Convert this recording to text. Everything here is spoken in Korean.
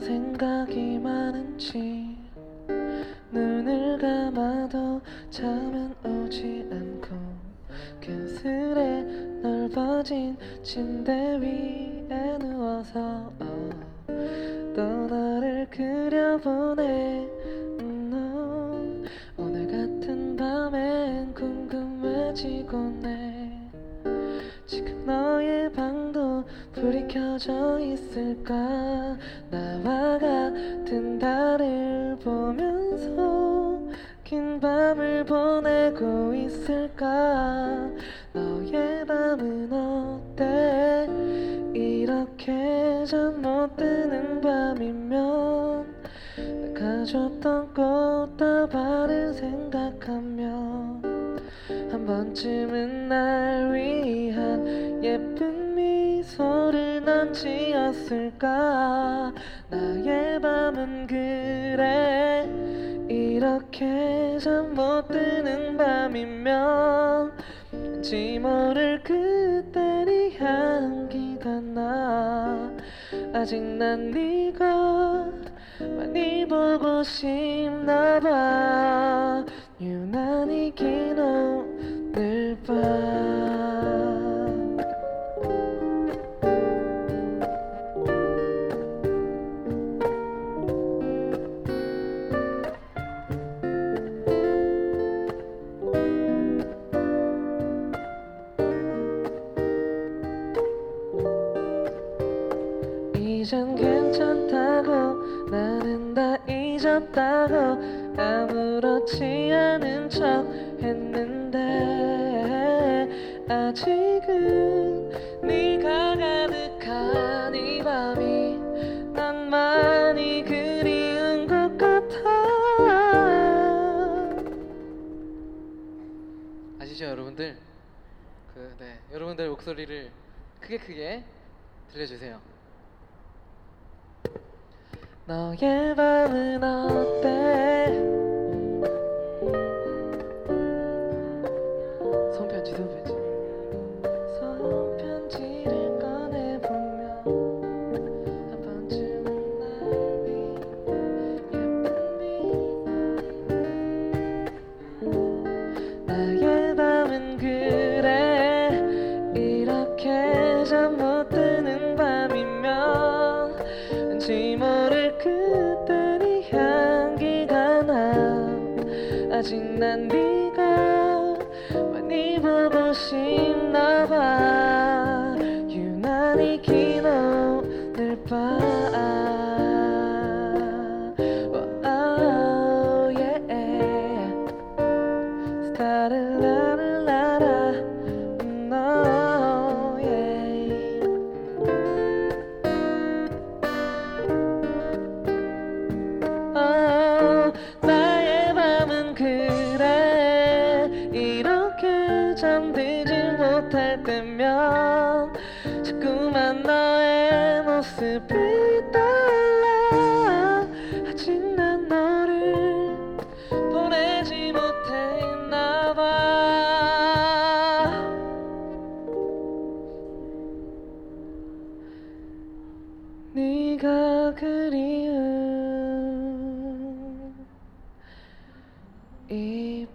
생각이 많은지 눈을 감아도 않고 그슬에 넓어진 침대 위에 누워서 어, 또 너를 그려보네. 음, 너 오늘 같은 밤엔 궁금해지곤 해 지금 너의 방도 불이 켜져 있을까? 나와 같은 달을 보면서 긴 밤을 보내고 있을까? 너의 밤은 어때? 이렇게 잠 못 드는 밤이면 내가 줬던 꽃다발을 생각하면 한 번쯤은 날 위한 예쁜 미소를 넌 지었을까? 나의 밤은 그래 이렇게 잠 못 드는 밤이면 왠지 모를 그때 네 향기가 나. 아직 난 네가 많이 보고 싶나 봐. 유난히 긴 오늘 이젠 괜찮다고 나는 다 잊었다고 아무렇지 않은 척 했는데 아직은 네가 가득한 이 밤이 난 많이 그리운 것 같아 아시죠 여러분들? 그 네 여러분들 목소리를 크게 크게 들려주세요. 너의 밤은 어때? 그때 네 향기가 나. 아직 난 네가 많이 보고 싶나 봐 잠들지 못할 때면 자꾸만 너의 모습이 떠올라. 아직 난 너를 보내지 못했나 봐. 네가 그리운 이